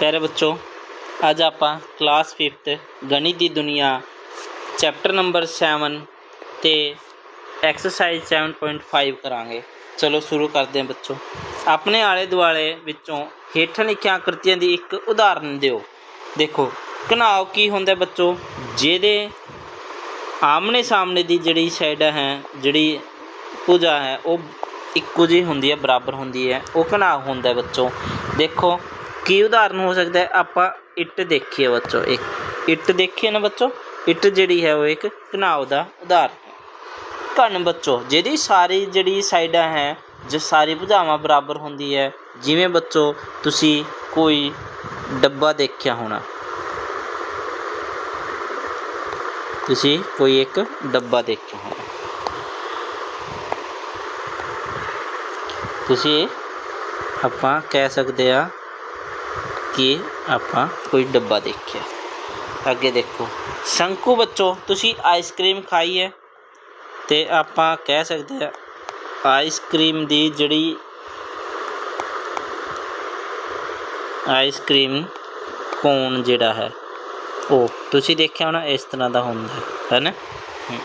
ਪਿਆਰੇ ਬੱਚੋ, ਅੱਜ ਆਪਾਂ ਕਲਾਸ 5th ਗਣਿਤ ਦੀ ਦੁਨੀਆ ਚੈਪਟਰ ਨੰਬਰ 7 ਤੇ ਐਕਸਰਸਾਈਜ਼ 7.5 ਕਰਾਂਗੇ। ਚਲੋ ਸ਼ੁਰੂ ਕਰਦੇ ਹਾਂ ਬੱਚੋ। ਆਪਣੇ ਆਲੇ ਦੁਆਲੇ ਵਿੱਚੋਂ ਹੇਠਾਂ ਲਿਖੀਆਂ ਆਕ੍ਰਿਤੀਆਂ ਦੀ ਇੱਕ ਉਦਾਹਰਨ ਦਿਓ। ਦੇਖੋ ਘਨਾਉ ਕੀ ਹੁੰਦਾ ਬੱਚੋ? ਜਿਹਦੇ ਆਮਣੇ ਸਾਹਮਣੇ ਦੀ ਜਿਹੜੀ ਸਾਈਡ ਹੈ, ਜਿਹੜੀ ਭੁਜਾ ਹੈ, ਉਹ ਇੱਕੋ ਜਿਹੀ ਹੁੰਦੀ ਹੈ, ਬਰਾਬਰ ਹੁੰਦੀ ਹੈ, ਉਹ ਘਨਾਉ ਹੁੰਦਾ ਹੈ ਬੱਚੋ। ਦੇਖੋ ਕੀ ਉਦਾਹਰਨ ਹੋ ਸਕਦਾ ਹੈ? ਆਪਾਂ ਇੱਟ ਦੇਖੀਏ ਬੱਚੋ, ਇੱਕ ਇੱਟ ਦੇਖੀਏ ਨਾ ਬੱਚੋ, ਇੱਟ ਜਿਹੜੀ ਹੈ ਉਹ ਇੱਕ ਘਨਾਉ ਦਾ ਉਦਾਹਰਨ ਹੈ। ਘਣ ਬੱਚੋ, ਜਿਹਦੀ ਸਾਰੀ ਜਿਹੜੀ ਸਾਈਡਾਂ ਹੈ, ਜੋ ਸਾਰੀ ਭੁਜਾਵਾਂ ਬਰਾਬਰ ਹੁੰਦੀ ਹੈ, ਜਿਵੇਂ ਬੱਚੋ, ਤੁਸੀਂ ਕੋਈ ਡੱਬਾ ਦੇਖਿਆ ਹੋਣਾ। ਤੁਸੀਂ ਕੋਈ ਇੱਕ ਡੱਬਾ ਦੇਖਿਆ ਹੋਣਾ। ਤੁਸੀਂ ਆਪਾਂ ਕਹਿ ਸਕਦੇ ਆ ਕਿ ਆਪਾਂ ਕੋਈ ਡੱਬਾ ਦੇਖਿਆ। ਅੱਗੇ ਦੇਖੋ। ਸ਼ੰਕੂ ਬੱਚੋ, ਤੁਸੀਂ ਆਈਸਕ੍ਰੀਮ ਖਾਈ ਹੈ ਤੇ ਆਪਾਂ ਕਹਿ ਸਕਦੇ ਆ ਆਈਸਕ੍ਰੀਮ ਦੀ ਜਿਹੜੀ ਆਈਸਕ੍ਰੀਮ ਕੋਨ ਜਿਹੜਾ ਹੈ, ਉਹ ਤੁਸੀਂ ਦੇਖਿਆ ਹੋਣਾ ਇਸ ਤਰ੍ਹਾਂ ਦਾ ਹੁੰਦਾ ਹੈ ਹੈਨਾ? ਹਮ।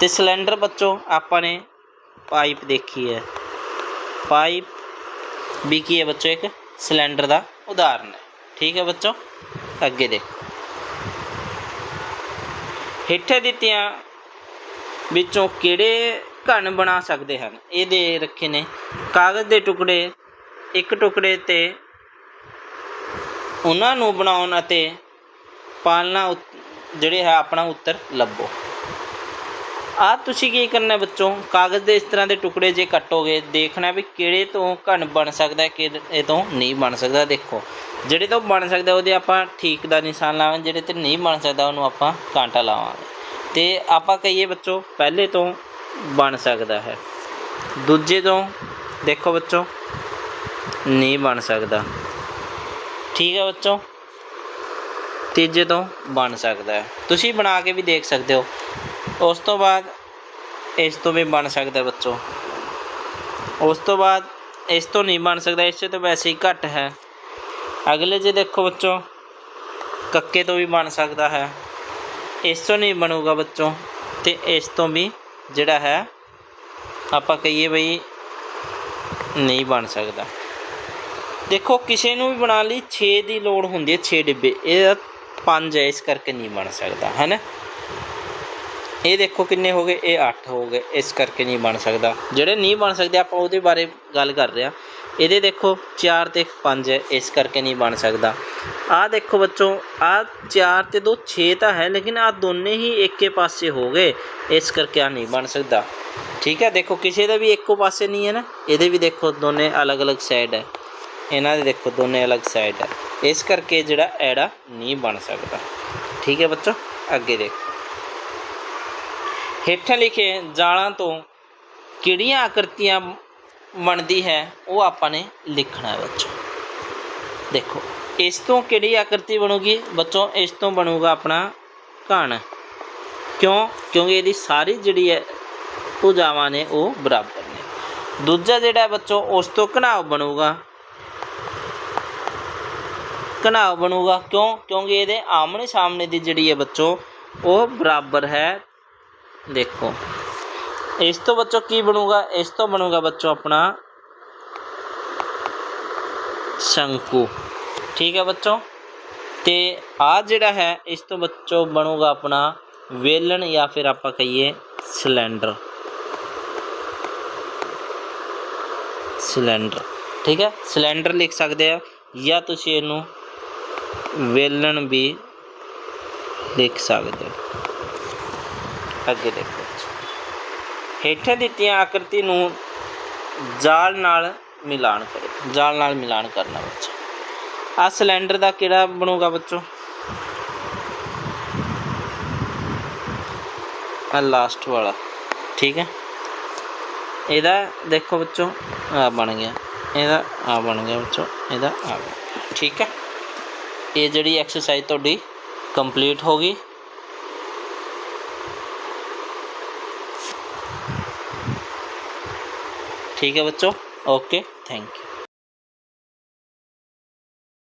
ਤੇ ਸਿਲੰਡਰ ਬੱਚੋ, ਆਪਾਂ ਨੇ ਪਾਈਪ ਦੇਖੀ ਹੈ। ਪਾਈਪ ਵੀ ਕੀ ਹੈ ਬੱਚੋ ਇੱਕ? ਸਿਲੰਡਰ ਦਾ ਉਦਾਹਰਨ ਹੈ। ਠੀਕ ਹੈ ਬੱਚੋ? ਅੱਗੇ ਦੇਖੋ। ਹੇਠਾਂ ਦਿੱਤੀਆਂ ਵਿੱਚੋਂ ਕਿਹੜੇ ਘਣ ਬਣਾ ਸਕਦੇ ਹਨ? ਇਹ ਦੇ ਰੱਖੇ ਨੇ। ਕਾਗਜ਼ ਦੇ ਟੁਕੜੇ, ਇੱਕ ਟੁਕੜੇ ਤੇ ਉਹਨਾਂ ਨੂੰ ਬਣਾਉਣ ਅਤੇ ਪਾਲਣਾ ਉਤ- ਜਿਹੜੇ ਹੈ ਆਪਣਾ ਉੱਤਰ ਲੱਭੋ। ਆ ਤੁਸੀਂ ਕੀ ਕਰਨਾ ਬੱਚੋ? ਕਾਗਜ਼ ਦੇ ਇਸ ਤਰ੍ਹਾਂ ਦੇ ਟੁਕੜੇ ਜੇ ਕੱਟੋਗੇ ਦੇਖਣਾ ਵੀ ਕਿਹੜੇ ਤੋਂ ਘਣ ਬਣ ਸਕਦਾ ਹੈ ਕਿਹੜੇ ਤੋਂ ਨਹੀਂ ਬਣ ਸਕਦਾ, ਦੇਖੋ। ਜਿਹੜੇ ਤੋਂ ਬਣ ਸਕਦਾ, ਉਹਦੇ ਆਪਾਂ ਠੀਕ ਦਾ ਨਿਸ਼ਾਨ ਲਾਵਾਂਗੇ, ਜਿਹੜੇ ਤੇ ਨਹੀਂ ਬਣ ਸਕਦਾ, ਉਹਨੂੰ ਆਪਾਂ ਕਾਂਟਾ ਲਾਵਾਂਗੇ। ਤੇ ਆਪਾਂ ਕਹੀਏ ਬੱਚੋ, ਪਹਿਲੇ ਤੋਂ ਬਣ ਸਕਦਾ ਹੈ। ਦੂਜੇ ਤੋਂ, ਦੇਖੋ ਬੱਚੋ, ਨਹੀਂ ਬਣ ਸਕਦਾ। ਠੀਕ ਹੈ ਬੱਚੋ? ਤੀਜੇ ਤੋਂ ਬਣ ਸਕਦਾ ਹੈ। ਤੁਸੀਂ ਬਣਾ ਕੇ ਵੀ ਦੇਖ ਸਕਦੇ ਹੋ। ਉਸ ਤੋਂ ਬਾਅਦ ਇਸ ਤੋਂ ਵੀ ਬਣ ਸਕਦਾ ਬੱਚੋ। ਉਸ ਤੋਂ ਬਾਅਦ ਇਸ ਤੋਂ ਨਹੀਂ ਬਣ ਸਕਦਾ, ਇਸ 'ਚ ਤਾਂ ਵੈਸੇ ਹੀ ਘੱਟ ਹੈ। ਅਗਲੇ ਜੇ ਦੇਖੋ ਬੱਚੋ, ਕੱਕੇ ਤੋਂ ਵੀ ਬਣ ਸਕਦਾ ਹੈ। ਇਸ ਤੋਂ ਨਹੀਂ ਬਣੂਗਾ ਬੱਚੋ ਤੇ ਇਸ ਤੋਂ ਵੀ ਜਿਹੜਾ ਹੈ, ਆਪਾਂ ਕਹੀਏ ਬਈ ਨਹੀਂ ਬਣ ਸਕਦਾ। ਦੇਖੋ ਕਿਸੇ ਨੂੰ ਵੀ ਬਣਾਉਣ ਲਈ 6 ਦੀ ਲੋੜ ਹੁੰਦੀ ਹੈ 6 ਡਿੱਬੇ। ਇਹ 5 ਹੈ, ਇਸ ਕਰਕੇ ਨਹੀਂ ਬਣ ਸਕਦਾ, ਹੈ ਨਾ? ਇਹ ਦੇਖੋ ਕਿੰਨੇ ਹੋ ਗਏ, ਇਹ 8 ਹੋ ਗਏ, ਇਸ ਕਰਕੇ ਨਹੀਂ ਬਣ ਸਕਦਾ। ਜਿਹੜੇ ਨਹੀਂ ਬਣ ਸਕਦੇ, ਆਪਾਂ ਉਹਦੇ ਬਾਰੇ ਗੱਲ ਕਰ ਰਹੇ ਹਾਂ। ਇਹਦੇ ਦੇਖੋ 4 ਤੇ 5 ਹੈ, ਇਸ ਕਰਕੇ ਨਹੀਂ ਬਣ ਸਕਦਾ। ਆਹ ਦੇਖੋ ਬੱਚੋ, ਆਹ 4 ਤੇ 2 6 ਤਾਂ ਹੈ, ਲੇਕਿਨ ਆਹ ਦੋਨੇ ਹੀ ਇੱਕੇ ਪਾਸੇ ਹੋ ਗਏ। ਇਸ ਕਰਕੇ ਆ ਨਹੀਂ ਬਣ ਸਕਦਾ। ਠੀਕ ਹੈ, ਦੇਖੋ ਕਿਸੇ ਦਾ ਵੀ ਇੱਕੋ ਪਾਸੇ ਨਹੀਂ ਹੈ ਨਾ, ਇਹਦੇ ਵੀ ਦੇਖੋ ਦੋਨੇ ਅਲੱਗ-ਅਲੱਗ ਸਾਈਡ ਹੈ। ਇਹਨਾਂ ਦੇ ਦੇਖੋ ਦੋਨੇ ਅਲੱਗ ਸਾਈਡ ਹੈ। ਇਸ ਕਰਕੇ ਜਿਹੜਾ ਐੜਾ ਨਹੀਂ ਬਣ ਸਕਦਾ। ਠੀਕ ਹੈ ਬੱਚੋ, ਅੱਗੇ ਦੇਖੋ। ਹੇਠਾਂ ਲਿਖੇ ਜਾਲਾਂ ਤੋਂ ਕਿਹੜੀਆਂ ਆਕ੍ਰਿਤੀਆਂ ਬਣਦੀ ਹੈ, ਉਹ ਆਪਾਂ ਨੇ ਲਿਖਣਾ ਹੈ ਬੱਚੋ। ਦੇਖੋ, ਇਸ ਤੋਂ ਕਿਹੜੀ ਆਕ੍ਰਿਤੀ ਬਣੂਗੀ? ਬੱਚੋ, ਇਸ ਤੋਂ ਬਣੂਗਾ ਆਪਣਾ ਘਣ। ਕਿਉਂ? ਕਿਉਂਕਿ ਇਹਦੀ ਸਾਰੀ ਜਿਹੜੀ ਹੈ ਭੁਜਾਵਾਂ ਨੇ ਉਹ ਬਰਾਬਰ ਨੇ। ਦੂਜਾ ਜਿਹੜਾ ਹੈ ਬੱਚੋ, ਉਸ ਤੋਂ ਘਣਾਵ ਬਣੂਗਾ। ਘਣਾਵ ਬਣੂਗਾ। ਕਿਉਂ? ਕਿਉਂਕਿ ਇਹਦੇ ਆਮਣੇ ਸਾਹਮਣੇ ਦੀ ਜਿਹੜੀ ਹੈ ਬੱਚੋ, ਉਹ ਬਰਾਬਰ ਹੈ ਦੇਖੋ। ਇਸ ਤੋਂ ਬੱਚੋ ਕੀ ਬਣੂਗਾ? ਇਸ ਤੋਂ ਬਣੂਗਾ ਬੱਚੋ ਆਪਣਾ ਸ਼ੰਕੂ। ਠੀਕ ਹੈ ਬੱਚੋ? ਤੇ ਆ ਜਿਹੜਾ ਹੈ, ਇਸ ਤੋਂ ਬੱਚੋ ਬਣੂਗਾ ਆਪਣਾ ਵੇਲਣ ਜਾਂ ਫਿਰ ਆਪਾਂ ਕਹੀਏ ਸਿਲੰਡਰ। ਸਿਲੰਡਰ। ਠੀਕ ਹੈ? ਸਿਲੰਡਰ ਲਿਖ ਸਕਦੇ ਆ ਜਾਂ ਤੁਸੀਂ ਇਹਨੂੰ ਵੇਲਣ ਵੀ ਲਿਖ ਸਕਦੇ ਹੋ। ਅੱਗੇ ਦੇਖੋ। ਹੇਠਾਂ ਦਿੱਤੀਆਂ ਆਕ੍ਰਿਤੀ ਨੂੰ ਜਾਲ ਨਾਲ ਮਿਲਾਨ ਕਰੋ। ਜਾਲ ਨਾਲ ਮਿਲਾਨ ਕਰਨਾ ਬੱਚੋ। ਆ ਸਿਲੰਡਰ ਦਾ ਕਿਹੜਾ ਬਣੂਗਾ ਬੱਚੋ? ਆ ਲਾਸਟ ਵਾਲਾ। ਠੀਕ ਹੈ? ਇਹਦਾ ਦੇਖੋ ਬੱਚੋ ਆ ਬਣ ਗਿਆ। ਇਹਦਾ ਆ ਬਣ ਗਿਆ ਬੱਚੋ। ਇਹਦਾ ਆ ਗਿਆ। ਠੀਕ ਹੈ? ਇਹ ਜਿਹੜੀ ਐਕਸਰਸਾਈਜ਼ ਤੁਹਾਡੀ ਕੰਪਲੀਟ ਹੋ ਗਈ। ठीक है बच्चों ओके थैंक यू